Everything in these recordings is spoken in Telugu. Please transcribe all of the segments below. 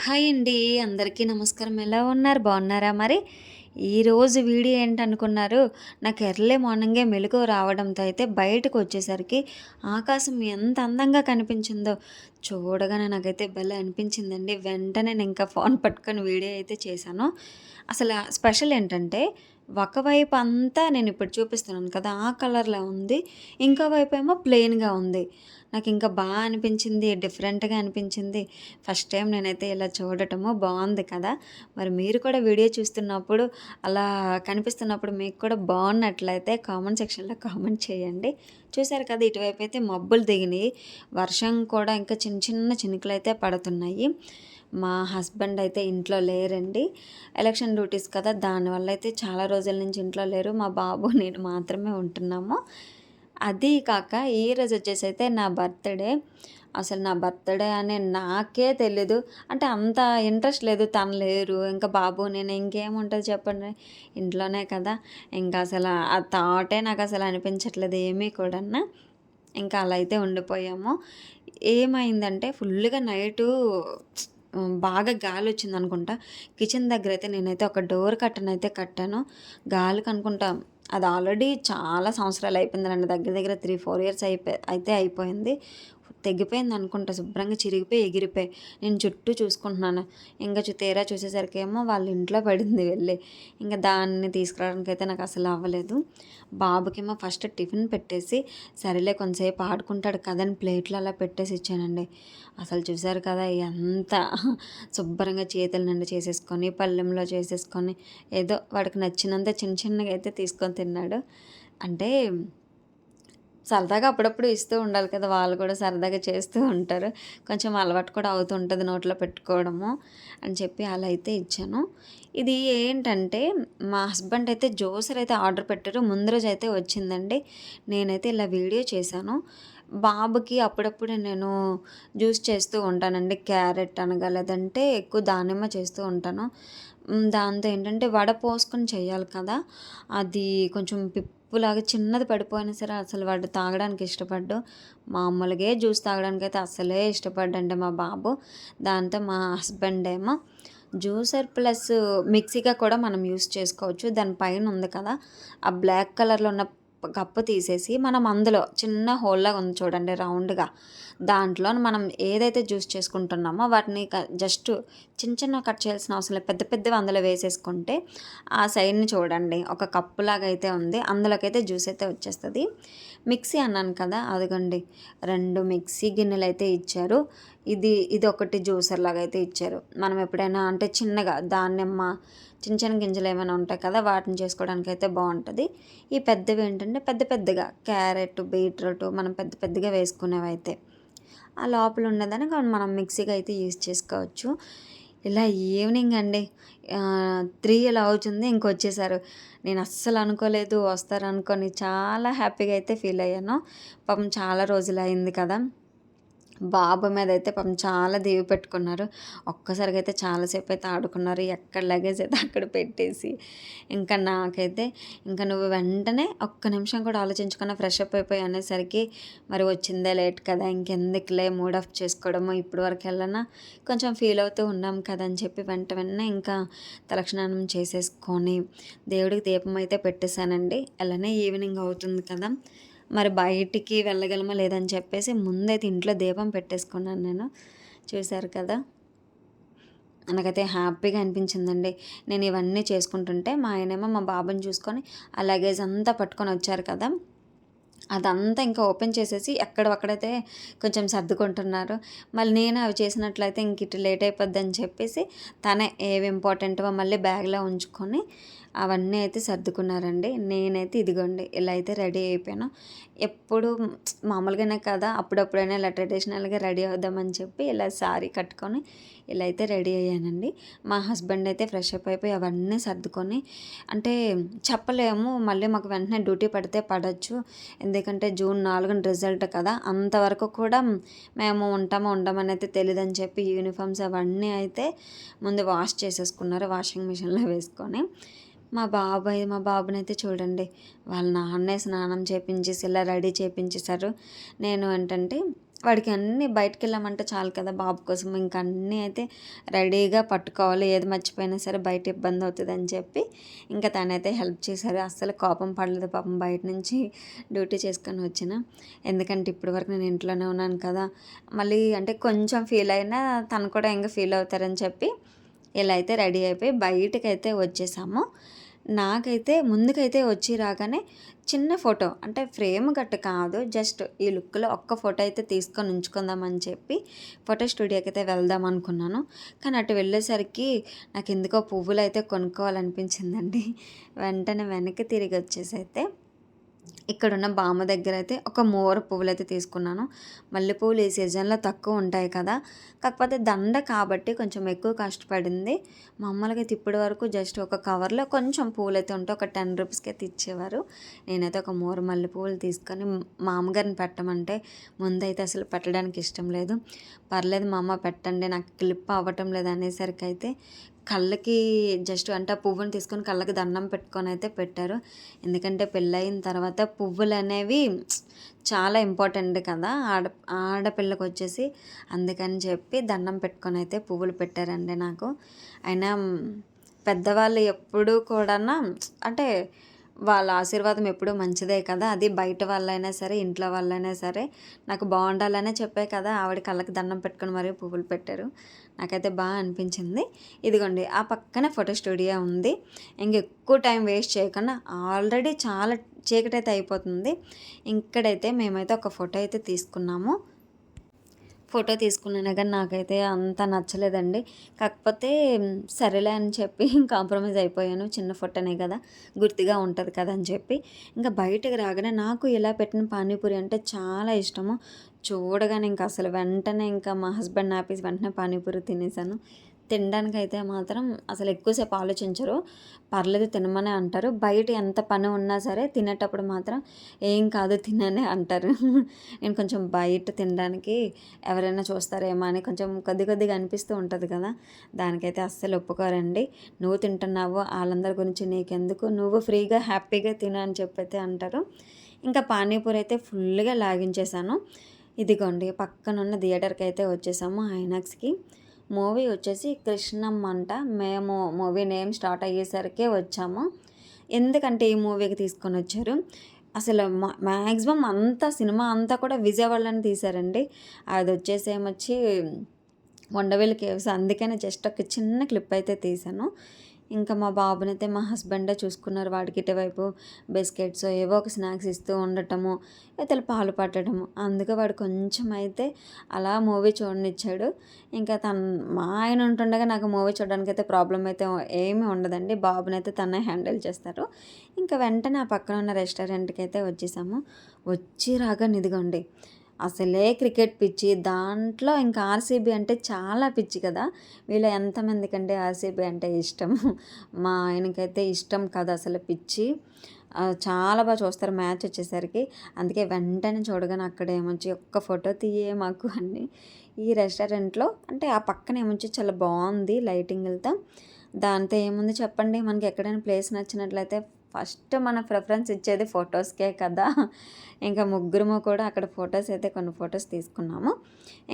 హాయ్ అండి. అందరికీ నమస్కారం. ఎలా ఉన్నారు? బాగున్నారా మరి? ఈరోజు వీడియో ఏంటనుకున్నారు? నాకు ఎర్లీ మార్నింగే మెలకువ రావడంతో అయితే బయటకు వచ్చేసరికి ఆకాశం ఎంత అందంగా కనిపించిందో చూడగానే నాకైతే భలే అనిపించిందండి. వెంటనే నేను ఇంకా ఫోన్ పట్టుకొని వీడియో అయితే చేశాను. అసలు స్పెషల్ ఏంటంటే ఒకవైపు అంతా నేను ఇప్పుడు చూపిస్తున్నాను కదా ఆ కలర్లో ఉంది. ఇంకో వైపు ఏమో ప్లెయిన్గా ఉంది. నాకు ఇంకా బాగా అనిపించింది డిఫరెంట్గా అనిపించింది. ఫస్ట్ టైం నేనైతే ఇలా చూడటము బాగుంది కదా. మరి మీరు కూడా వీడియో చూస్తున్నప్పుడు అలా కనిపిస్తున్నప్పుడు మీకు కూడా బాగున్నట్లయితే కామెంట్ సెక్షన్లో కామెంట్ చేయండి. చూసారు కదా ఇటువైపు అయితే మబ్బులు దిగినాయి. వర్షం కూడా ఇంకా చిన్న చిన్న చినుకులు అయితే పడుతున్నాయి. మా హస్బెండ్ అయితే ఇంట్లో లేరండి. ఎలక్షన్ డ్యూటీస్ కదా దానివల్ల అయితే చాలా రోజుల నుంచి ఇంట్లో లేరు. మా బాబు నేను మాత్రమే ఉంటున్నాము. అది కాక ఈ రోజు వచ్చేసి అయితే నా బర్త్డే. అసలు నా బర్త్డే అని నాకే తెలీదు. అంటే అంత ఇంట్రెస్ట్ లేదు తను లేరు ఇంకా బాబు నేను ఇంకేముంటుంది చెప్పండి? ఇంట్లోనే కదా. ఇంకా అసలు ఆ థాటే నాకు అసలు అనిపించట్లేదు ఏమీ కూడా ఇంకా అలా అయితే ఉండిపోయాము. ఏమైందంటే ఫుల్గా నైటు బాగా గాలి వచ్చింది అనుకుంటా కిచెన్ దగ్గర అయితే నేనైతే ఒక డోర్ కట్టను అయితే కట్టాను. గాలికి అనుకుంటా అది ఆల్రెడీ చాలా సంవత్సరాలు అయిపోయింది. దగ్గర దగ్గర త్రీ ఫోర్ ఇయర్స్ అయిపోయి అయితే అయిపోయింది. తెగిపోయింది అనుకుంటా శుభ్రంగా చిరిగిపోయి ఎగిరిపోయి. నేను చుట్టూ చూసుకుంటున్నాను. ఇంకా తీరా చూసేసరికి ఏమో వాళ్ళ ఇంట్లో పడింది వెళ్ళి. ఇంకా దాన్ని తీసుకురావడానికి అయితే నాకు అసలు అవ్వలేదు. బాబుకేమో ఫస్ట్ టిఫిన్ పెట్టేసి సరేలే కొంతసేపు ఆడుకుంటాడు కదని ప్లేట్లు అలా పెట్టేసి ఇచ్చానండి. అసలు చూసారు కదా ఎంత శుభ్రంగా చేతుల నుండి చేసేసుకొని పళ్ళెంలో చేసేసుకొని ఏదో వాడికి నచ్చినంత చిన్న చిన్నగా అయితే తీసుకొని తిన్నాడు. అంటే సరదాగా అప్పుడప్పుడు ఇస్తూ ఉండాలి కదా వాళ్ళు కూడా సరదాగా చేస్తూ ఉంటారు. కొంచెం అలవాటు కూడా అవుతూ ఉంటుంది నోట్లో పెట్టుకోవడము అని చెప్పి అలా అయితే ఇచ్చాను. ఇది ఏంటంటే మా హస్బెండ్ అయితే జోసర్ అయితే ఆర్డర్ పెట్టారు. ముందు రోజు అయితే వచ్చిందండి. నేనైతే ఇలా వీడియో చేశాను. బాబుకి అప్పుడప్పుడు నేను జ్యూస్ చేస్తూ ఉంటానండి. క్యారెట్ అనగా లేదంటే ఎక్కువ దానిమ్మ చేస్తూ ఉంటాను. దాంతో ఏంటంటే వడ పోసుకొని చేయాలి కదా అది కొంచెం పిప్ ఉప్పులాగా చిన్నది పడిపోయినా సరే అసలు వాడు తాగడానికి ఇష్టపడ్డు. మామూలుగా జ్యూస్ తాగడానికి అయితే అసలే ఇష్టపడ్డండి మా బాబు. దాంతో మా హస్బెండ్ ఏమో జ్యూసర్ ప్లస్ మిక్సీగా కూడా మనం యూస్ చేసుకోవచ్చు. దాని పైన ఉంది కదా ఆ బ్లాక్ కలర్లో ఉన్న కప్పు తీసేసి మనం అందులో చిన్న హోల్లాగా ఉంది చూడండి రౌండ్గా. దాంట్లో మనం ఏదైతే జ్యూస్ చేసుకుంటున్నామో వాటిని జస్ట్ చిన్న చిన్న కట్ చేయాల్సిన అవసరం లేదు. పెద్ద పెద్దవి అందులో వేసేసుకుంటే ఆ సైడ్ని చూడండి. ఒక కప్పులాగా అయితే ఉంది. అందులోకైతే జ్యూస్ అయితే వచ్చేస్తుంది. మిక్సీ అన్నాను కదా అదిగోండి. రెండు మిక్సీ గిన్నెలు అయితే ఇచ్చారు. ఇది ఇది ఒకటి జ్యూసర్ లాగా అయితే ఇచ్చారు. మనం ఎప్పుడైనా అంటే చిన్నగా దానిమ్మ చిన్న చిన్న గింజలు ఏమైనా ఉంటాయి కదా వాటిని చేసుకోవడానికి అయితే బాగుంటుంది. ఈ పెద్దవి ఏంటంటే పెద్ద పెద్దగా క్యారెట్ బీట్రూట్ మనం పెద్ద పెద్దగా వేసుకునేవి అయితే ఆ లోపల ఉన్నదని మనం మిక్సీగా అయితే యూజ్ చేసుకోవచ్చు. ఇలా ఈవినింగ్ అండి. త్రీ ఇలా అవుతుంది. ఇంకొచ్చేసారు నేను అస్సలు అనుకోలేదు. వస్తారు అనుకొని చాలా హ్యాపీగా అయితే ఫీల్ అయ్యాను. పాపం చాలా రోజులు అయింది కదా. బాబు మీద అయితే పాపం చాలా దేవి పెట్టుకున్నారు. ఒక్కసారిగా అయితే చాలాసేపు అయితే ఆడుకున్నారు. ఎక్కడ లగేజ్ అయితే అక్కడ పెట్టేసి. ఇంకా నాకైతే ఇంకా నువ్వు వెంటనే ఒక్క నిమిషం కూడా ఆలోచించుకున్న ఫ్రెష్ అప్ అయిపోయి అనేసరికి మరి వచ్చిందే లేట్ కదా ఇంకెందుకులే మూడ్ ఆఫ్ చేసుకోవడము ఇప్పుడు వరకు వెళ్ళనా? కొంచెం ఫీల్ అవుతూ ఉన్నాం కదా అని చెప్పి వెంట వెంటనే ఇంకా తలక్షణానం చేసేసుకొని దేవుడికి దీపం అయితే పెట్టేశానండి. అలానే ఈవినింగ్ అవుతుంది కదా. మరి బయటికి వెళ్ళగలమా లేదని చెప్పేసి ముందైతే ఇంట్లో దీపం పెట్టేసుకున్నాను నేను. చూశారు కదా? నాకైతే హ్యాపీగా అనిపించిందండి. నేను ఇవన్నీ చేసుకుంటుంటే మా ఆయనేమో మా బాబుని చూసుకొని ఆ లగేజ్ అంతా పట్టుకొని వచ్చారు కదా? అదంతా ఇంకా ఓపెన్ చేసేసి ఎక్కడక్కడైతే కొంచెం సర్దుకుంటున్నారు. మళ్ళీ నేను అవి చేసినట్లయితే ఇంక ఇటు లేట్ అయిపోద్ది అని చెప్పేసి తనే ఏవి ఇంపార్టెంటో మళ్ళీ బ్యాగ్లో ఉంచుకొని అవన్నీ అయితే సర్దుకున్నారండి. నేనైతే ఇదిగోండి ఇలా అయితే రెడీ అయిపోయాను. ఎప్పుడు మామూలుగానే కదా అప్పుడప్పుడైనా ఇలా ట్రెడిషనల్గా రెడీ అవుదామని చెప్పి ఇలా శారీ కట్టుకొని ఇలా అయితే రెడీ అయ్యానండి. మా హస్బెండ్ అయితే ఫ్రెష్ అప్ అయిపోయి అవన్నీ సర్దుకొని అంటే చెప్పలేము మళ్ళీ మాకు వెంటనే డ్యూటీ పడితే పడవచ్చు ఎందుకంటే జూన్ నాలుగున రిజల్ట్ కదా అంతవరకు కూడా మేము ఉంటామో ఉండమని అయితే తెలియదని చెప్పి యూనిఫామ్స్ అవన్నీ అయితే ముందు వాష్ చేసేసుకున్నారు వాషింగ్ మిషన్లో వేసుకొని. మా బాబాయ్ మా బాబుని అయితే చూడండి వాళ్ళ నాన్నే స్నానం చేపించేసి ఇలా రెడీ చేపించేశారు. నేను ఏంటంటే వాడికి అన్నీ బయటికెళ్ళామంటే చాలు కదా బాబు కోసం ఇంక అన్నీ అయితే రెడీగా పట్టుకోవాలి ఏది మర్చిపోయినా సరే బయట ఇబ్బంది అవుతుంది అని చెప్పి ఇంకా తనైతే హెల్ప్ చేశారు. అస్సలు కోపం పడలేదు పాపం బయట నుంచి డ్యూటీ చేసుకొని వచ్చిన. ఎందుకంటే ఇప్పటి వరకు నేను ఇంట్లోనే ఉన్నాను కదా మళ్ళీ అంటే కొంచెం ఫీల్ అయినా తను కూడా ఇంకా ఫీల్ అవుతారని చెప్పి ఇలా అయితే రెడీ అయిపోయి బయటకైతే వచ్చేసాము. నాకైతే ముందుకైతే వచ్చి రాగానే చిన్న ఫోటో అంటే ఫ్రేమ్ గట్ట కాదు జస్ట్ ఈ లుక్లో ఒక్క ఫోటో అయితే తీసుకొని ఉంచుకుందామని చెప్పి ఫోటో స్టూడియోకి అయితే వెళ్దాం అనుకున్నాను. కానీ అటు వెళ్ళేసరికి నాకు ఎందుకో పువ్వులు అయితే కొనుక్కోవాలనిపించిందండి. వెంటనే వెనక్కి తిరిగి వచ్చేసి అయితే ఇక్కడున్న బామ్మ దగ్గర అయితే ఒక మోర పువ్వులు అయితే తీసుకున్నాను. మల్లెపూలు ఈ సీజన్లో తక్కువ ఉంటాయి కదా. కాకపోతే దండ కాబట్టి కొంచెం ఎక్కువ కష్టపడింది. మామూలుగా అయితే ఇప్పటి వరకు జస్ట్ ఒక కవర్లో కొంచెం పూలు అయితే ఉంటే ఒక టెన్ రూపీస్కి అయితే ఇచ్చేవారు. నేనైతే ఒక మూర మల్లెపూలు తీసుకొని మామగారిని పెట్టమంటే ముందైతే అసలు పెట్టడానికి ఇష్టం లేదు. పర్లేదు మా అమ్మ పెట్టండి నాకు క్లిప్ అవ్వటం లేదు అనేసరికి అయితే కళ్ళకి జస్ట్ అంటే ఆ పువ్వుని తీసుకొని కళ్ళకి దండం పెట్టుకొని అయితే పెట్టారు. ఎందుకంటే పెళ్ళయిన తర్వాత పువ్వులు అనేవి చాలా ఇంపార్టెంట్ కదా ఆడ ఆడపిల్లకి వచ్చేసి. అందుకని చెప్పి దండం పెట్టుకొని అయితే పువ్వులు పెట్టారండి నాకు. అయినా పెద్దవాళ్ళు ఎప్పుడూ కూడా అంటే వాళ్ళ ఆశీర్వాదం ఎప్పుడూ మంచిదే కదా. అది బయట వాళ్ళైనా సరే ఇంట్లో వాళ్ళైనా సరే నాకు బాగుండాలనే చెప్పే కదా. ఆవిడ కళ్ళకి దండం పెట్టుకుని మరీ పువ్వులు పెట్టారు. నాకైతే బాగా అనిపించింది. ఇదిగోండి ఆ పక్కనే ఫోటో స్టూడియో ఉంది. ఇంక ఎక్కువ టైం వేస్ట్ చేయకుండా ఆల్రెడీ చాలా చీకటి అయితే అయిపోతుంది. ఇక్కడైతే మేమైతే ఒక ఫోటో అయితే తీసుకున్నాము. ఫోటో తీసుకున్నాను కానీ నాకైతే అంత నచ్చలేదండి. కాకపోతే సరేలే అని చెప్పి కాంప్రమైజ్ అయిపోయాను. చిన్న ఫోటోనే కదా గుర్తుగా ఉంటుంది కదా అని చెప్పి. ఇంకా బయటకు రాగానే నాకు ఇలా పెట్టిన పానీపూరి అంటే చాలా ఇష్టము. చూడగానే ఇంకా అసలు వెంటనే ఇంకా మా హస్బెండ్ ఆపేసి వెంటనే పానీపూరి తినేసాను. తినడానికి అయితే మాత్రం అసలు ఎక్కువసేపు ఆలోచించరు. పర్లేదు తినమనే అంటారు. బయట ఎంత పని ఉన్నా సరే తినేటప్పుడు మాత్రం ఏం కాదు తిననే అంటారు. నేను కొంచెం బయట తినడానికి ఎవరైనా చూస్తారేమో అని కొంచెం కొద్ది కొద్దిగా అనిపిస్తూ ఉంటుంది కదా. దానికైతే అస్సలు ఒప్పుకోరండి. నువ్వు తింటున్నావు వాళ్ళందరి గురించి నీకెందుకు? నువ్వు ఫ్రీగా హ్యాపీగా తిన అని చెప్పైతే అంటారు. ఇంకా పానీపూరి అయితే ఫుల్గా లాగించేశాను. ఇదిగోండి పక్కనున్న థియేటర్కి అయితే వచ్చేసాము ఐనాక్స్కి. మూవీ వచ్చేసి కృష్ణమ్మ అంట. మేము మూవీ నేమ్ స్టార్ట్ అయ్యేసరికే వచ్చాము. ఎందుకంటే ఈ మూవీకి తీసుకొని వచ్చారు? అసలు మ్యాక్సిమం అంతా సినిమా అంతా కూడా విజయవాడలోనే తీశారండి. అది వచ్చేసి ఏమొచ్చి వండవేలు కేవ్స్. అందుకనే జస్ట్ ఒక చిన్న క్లిప్ అయితే తీశాను. ఇంకా మా బాబునైతే మా హస్బెండే చూసుకున్నారు వాడికి ఇటువైపు బిస్కెట్స్ ఏవో ఒక స్నాక్స్ ఇస్తూ ఉండటము అయితే పాలు పట్టడము. అందుకే వాడు కొంచెం అయితే అలా మూవీ చూడనిచ్చాడు. ఇంకా తన మా ఆయన ఉంటుండగా నాకు మూవీ చూడడానికి అయితే ప్రాబ్లం అయితే ఏమీ ఉండదండి. బాబునైతే తనే హ్యాండిల్ చేస్తారు. ఇంకా వెంటనే ఆ పక్కన ఉన్న రెస్టారెంట్కి అయితే వచ్చేసాము. వచ్చి రాగా నిదిగోండి అసలే క్రికెట్ పిచ్చి. దాంట్లో ఇంకా ఆర్సీబీ అంటే చాలా పిచ్చి కదా. వీళ్ళ ఎంతమందికంటే ఆర్సీబీ అంటే ఇష్టం? మా ఆయనకైతే ఇష్టం కదా అసలు పిచ్చి. చాలా బాగా చూస్తారు మ్యాచ్ వచ్చేసరికి. అందుకే వెంటనే చూడగానే అక్కడ ఏమొచ్చి ఒక్క ఫోటో తీయే మాకు అన్ని ఈ రెస్టారెంట్లో అంటే ఆ పక్కన ఏమొచ్చి చాలా బాగుంది లైటింగ్ దాంతో ఏముంది చెప్పండి? మనకి ఎక్కడైనా ప్లేస్ నచ్చినట్లయితే ఫస్ట్ మన ప్రిఫరెన్స్ ఇచ్చేది ఫొటోస్కే కదా. ఇంకా ముగ్గురము కూడా అక్కడ ఫొటోస్ అయితే కొన్ని ఫొటోస్ తీసుకున్నాము.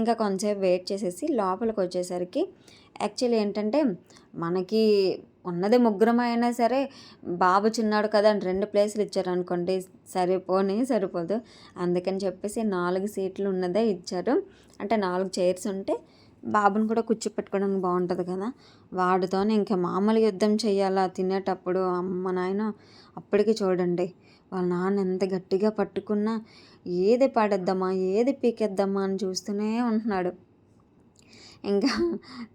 ఇంకా కొంచెంసేపు వెయిట్ చేసేసి లోపలికి వచ్చేసరికి యాక్చువల్లీ ఏంటంటే మనకి ఉన్నది ముగ్గురం అయినా సరే బాబు చిన్నాడు కదా అని రెండు ప్లేసులు ఇచ్చారు అనుకోండి సరిపోని సరిపోదు. అందుకని చెప్పేసి నాలుగు సీట్లు ఉన్నదే ఇచ్చారు. అంటే నాలుగు చైర్స్ ఉంటే బాబుని కూడా కూర్చోపెట్టుకోవడానికి బాగుంటుంది కదా. వాడితోనే ఇంకా మామూలు యుద్ధం చేయాలా తినేటప్పుడు అమ్మ నాయన అప్పటికి చూడండి వాళ్ళ నాన్న ఎంత గట్టిగా పట్టుకున్నా ఏది పాడేద్దామా ఏది పీకేద్దామా అని చూస్తూనే ఉంటున్నాడు. ఇంకా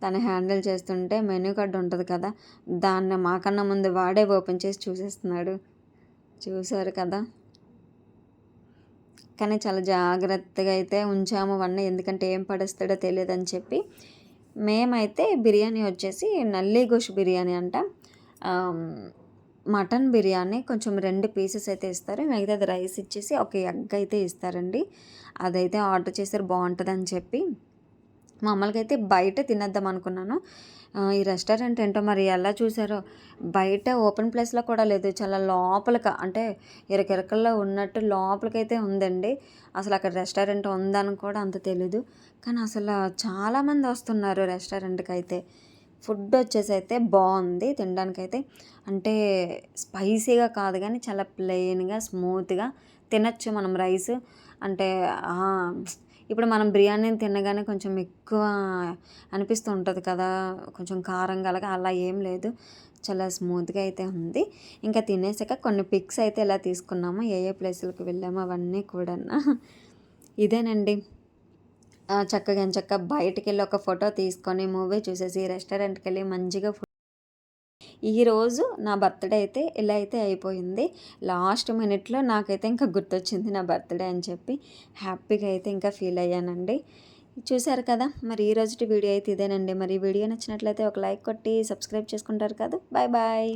తను హ్యాండిల్ చేస్తుంటే మెనూ కార్డు ఉంటుంది కదా దాన్ని మాకన్నా ముందు వాడే ఓపెన్ చేసి చూసేస్తున్నాడు. చూశారు కదా? కానీ చాలా జాగ్రత్తగా అయితే ఉంచాము అవన్నీ ఎందుకంటే ఏం పడేస్తాడో తెలియదని చెప్పి. మేమైతే బిర్యానీ వచ్చేసి నల్లి గోష్ బిర్యానీ అంట. మటన్ బిర్యానీ కొంచెం రెండు పీసెస్ అయితే ఇస్తారు. మిగతాది రైస్ ఇచ్చేసి ఒక ఎగ్ అయితే ఇస్తారండి. అదైతే ఆర్డర్ చేసారు బాగుంటుందని చెప్పి. మామూలుగా అయితే బయట తినేద్దాం అనుకున్నాను. ఈ రెస్టారెంట్ ఏంటో మరి ఎలా చూసారో? బయట ఓపెన్ ప్లేస్లో కూడా లేదు. చాలా లోపలిక అంటే ఇరకిరకల్లో ఉన్నట్టు లోపలికైతే ఉందండి. అసలు అక్కడ రెస్టారెంట్ ఉందని కూడా అంత తెలీదు. కానీ అసలు చాలామంది వస్తున్నారు రెస్టారెంట్కి అయితే. ఫుడ్ వచ్చేసి అయితే బాగుంది తినడానికైతే. అంటే స్పైసీగా కాదు కానీ చాలా ప్లెయిన్గా స్మూత్గా తినచ్చు మనం రైస్. అంటే ఇప్పుడు మనం బిర్యానీని తినగానే కొంచెం ఎక్కువ అనిపిస్తూ ఉంటుంది కదా కొంచెం కారం కలగా అలా ఏం లేదు. చాలా స్మూత్గా అయితే ఉంది. ఇంకా తినేసాక కొన్ని పిక్స్ అయితే ఇలా తీసుకున్నాము ఏ ఏ ప్లేసులకు వెళ్ళాము అవన్నీ కూడా ఇదేనండి. చక్కగా చక్క బయటికి వెళ్ళి ఒక ఫోటో తీసుకొని మూవీ చూసేసి రెస్టారెంట్కి వెళ్ళి మంచిగా ఈరోజు నా బర్త్డే అయితే ఇలా అయితే అయిపోయింది. లాస్ట్ మినిట్లో నాకైతే ఇంకా గుర్తొచ్చింది నా బర్త్డే అని చెప్పి. హ్యాపీగా అయితే ఇంకా ఫీల్ అయ్యానండి. చూశారు కదా మరి ఈ రోజుటి వీడియో అయితే ఇదేనండి. మరి వీడియో నచ్చినట్లయితే ఒక లైక్ కొట్టి సబ్స్క్రైబ్ చేసుకుంటారు కదా. Bye bye.